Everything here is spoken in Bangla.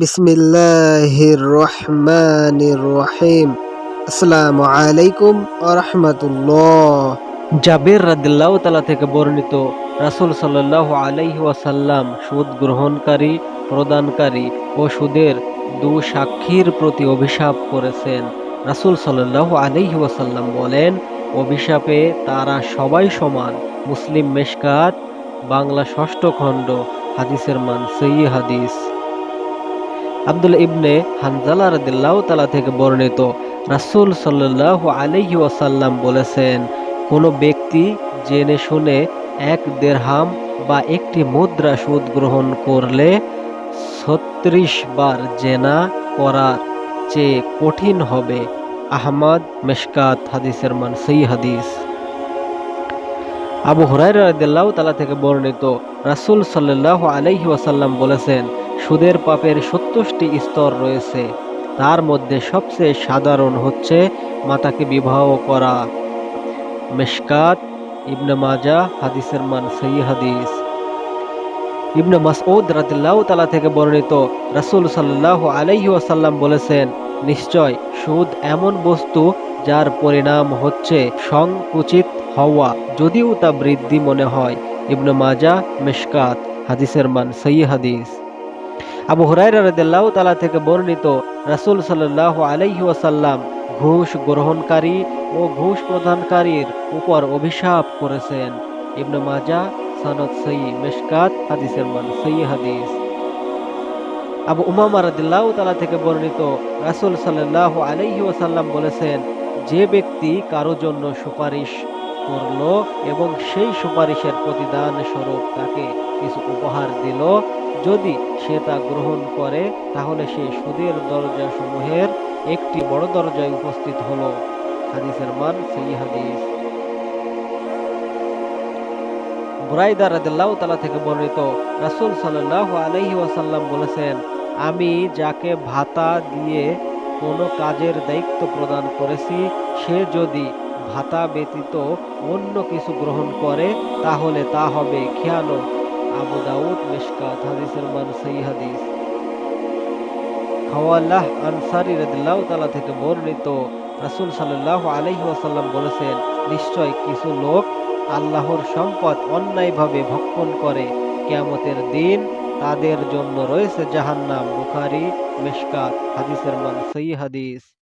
বিসমিল্লাহির রহমানির রহিম। আসসালামু আলাইকুম আরহামাতুল্লাহ জাবির রাদিল্লাহ তালা থেকে বর্ণিত রাসুল সাল্লাহ আলাইহি ওয়াসাল্লাম সুদ গ্রহণকারী, প্রদানকারী ও সুদের দু সাক্ষীর প্রতি অভিশাপ করেছেন। রাসুল সাল্লাহ আলাইহি ওয়াসাল্লাম বলেন, অভিশাপে তারা সবাই সমান, মুসলিম মেশকাত, বাংলা ষষ্ঠ খণ্ড, হাদিসের মান সই হাদিস। আব্দুল ইবনে হানজালা রাদিল্লাহ তালা থেকে বর্ণিত, রাসুল সাল্লাহ আলহি ওয়াসাল্লাম বলেছেন, কোনো ব্যক্তি জেনে শুনে এক দেড়হাম বা একটি মুদ্রা সুদ গ্রহণ করলে ছত্রিশ বার জেনা করার চেয়ে কঠিন হবে। আহমদ মেশকাত, হাদিসের মান সেই হাদিস। আবু হরাই রাদিল্লাহ তালা থেকে বর্ণিত রাসুল সাল্লাহ আলহি ওয়াসাল্লাম বলেছেন, সুদের পাপের সত্তরটি স্তর রয়েছে। তার মধ্যে সবচেয়ে সাধারণ হচ্ছে মাতাকে বিবাহ করা। মেশকাত, ইবনে মাজা, হাদিসের মান সই হাদিস। ইবনে মাসউদ রাদিল্লাহ তালা থেকে বর্ণিত রাসুল সাল্লাহ আলাইহি ওয়াসাল্লাম বলেছেন নিশ্চয় সুদ এমন বস্তু যার পরিণাম হচ্ছে সংকুচিত হওয়া, যদিও তা বৃদ্ধি মনে হয়। ইবনে মাজা, মেশকাত, হাদিসের মান সই হাদিস। আবু হুরাইরা রাদিয়াল্লাহু তাআলা থেকে বর্ণিত, রাসূল সাল্লাল্লাহু আলাইহি ওয়াসাল্লাম ঘুষ গ্রহণকারী ও ঘুষ প্রদানকারীর উপর অভিশাপ করেছেন। ইবনে মাজা, সনদ সই মেশকাত, হাদিসের মান সই হাদিস। আবু উমামা রাদিয়াল্লাহু তাআলা থেকে বর্ণিত রাসূল সাল্লাল্লাহু আলাইহি ওয়াসাল্লাম বলেছেন, যে ব্যক্তি কারও জন্য সুপারিশ করল এবং সেই সুপারিশের প্রতিদান স্বরূপ তাকে কিছু উপহার দিল, যদি সে তা গ্রহণ করে, তাহলে সে সুদের দরজা সমূহের একটি বড় দরজায় উপস্থিত হলো। হাদিসের মান সেই হাদিস। বুরাইদা রাদিল্লাহু তালা থেকে বর্ণিত রাসূল সাল্লাল্লাহু আলাইহি ওয়াসাল্লাম বলেছেন, আমি যাকে ভাতা দিয়ে কোনো কাজের দায়িত্ব প্রদান করেছি, সে যদি ভাতা ব্যতীত অন্য কিছু গ্রহণ করে, তাহলে তা হবে খেয়ানত। আবু দাউদ মিশকাত, হাদিসের মান সহি হাদিস। খাওয়াল্লাহ আনসারি রাদিল্লাহু তাআলা থেকে বর্ণিত রাসূল সাল্লাহ আলাইহি ওয়াসাল্লাম বলেছেন, নিশ্চয় কিছু লোক আল্লাহর সম্পদ অন্যায়ভাবে ভক্ষণ করে কেয়ামতের দিন, তাদের জন্য রয়েছে জাহান্নাম, বুখারি, মিশকাত, হাদিসের মান সই হাদিস।